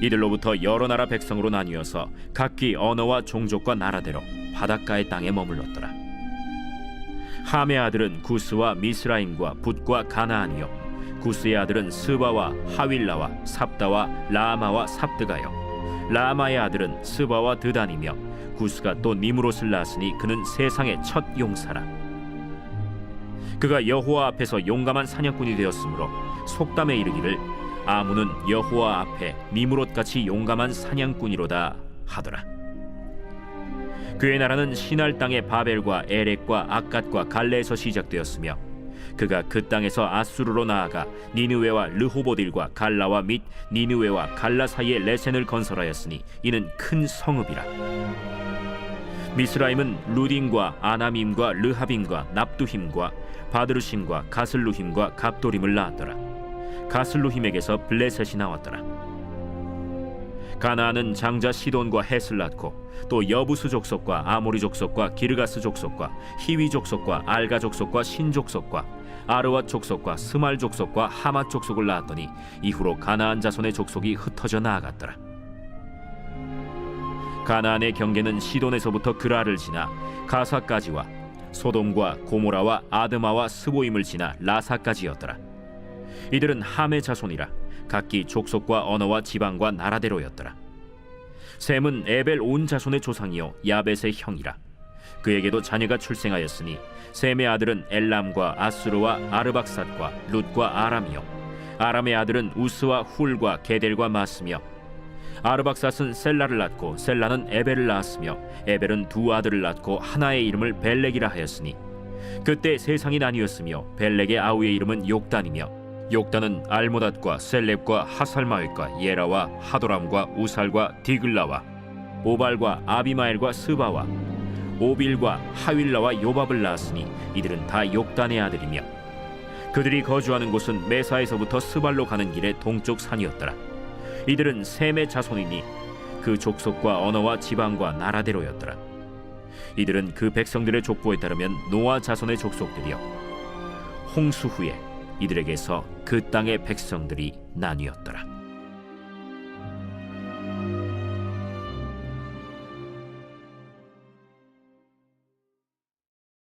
이들로부터 여러 나라 백성으로 나뉘어서 각기 언어와 종족과 나라대로 바닷가의 땅에 머물렀더라. 함의 아들은 구스와 미스라임과 붓과 가나안이요. 구스의 아들은 스바와 하윌라와 삽다와 라마와 삽드가요. 라마의 아들은 스바와 드단이며 구스가 또 니무롯을 낳았으니 그는 세상의 첫 용사라. 그가 여호와 앞에서 용감한 사냥꾼이 되었으므로 속담에 이르기를 아무는 여호와 앞에 니무롯같이 용감한 사냥꾼이로다 하더라. 그의 나라는 신할 땅의 바벨과 에렉과 아갓과 갈레에서 시작되었으며 그가 그 땅에서 아수르로 나아가 니느웨와 르호보딜과 갈라와 및 니느웨와 갈라 사이에 레센을 건설하였으니 이는 큰 성읍이라. 미스라임은 루딘과 아나밈과 르하빔과 납두힘과 바드르심과 가슬루힘과 갑도림을 낳았더라. 가슬루힘에게서 블레셋이 나왔더라. 가나안은 장자 시돈과 헷을 낳고 또 여부수 족속과 아모리 족속과 기르가스 족속과 히위 족속과 알가 족속과 신 족속과 아르와 족속과 스말 족속과 하마 족속을 낳았더니 이후로 가나안 자손의 족속이 흩어져 나아갔더라. 가나안의 경계는 시돈에서부터 그라를 지나 가사까지와 소돔과 고모라와 아드마와 스보임을 지나 라사까지였더라. 이들은 함의 자손이라 각기 족속과 언어와 지방과 나라대로였더라. 셈은 에벨 온 자손의 조상이요 야벳의 형이라. 그에게도 자녀가 출생하였으니 셈의 아들은 엘람과 아수르와 아르박삿과 룻과 아람이요 아람의 아들은 우스와 훌과 게델과 마스며 아르박삿은 셀라를 낳고 셀라는 에벨을 낳았으며 에벨은 두 아들을 낳고 하나의 이름을 벨렉이라 하였으니 그때 세상이 나뉘었으며 벨렉의 아우의 이름은 욕단이며 욕단은 알모닷과 셀렙과 하살마윗과 예라와 하도람과 우살과 디글라와 오발과 아비마엘과 스바와 오빌과 하윌라와 요밥을 낳았으니 이들은 다 욕단의 아들이며 그들이 거주하는 곳은 메사에서부터 스발로 가는 길의 동쪽 산이었더라. 이들은 셈의 자손이니 그 족속과 언어와 지방과 나라대로였더라. 이들은 그 백성들의 족보에 따르면 노아 자손의 족속들이요. 홍수 후에 이들에게서 그 땅의 백성들이 나뉘었더라.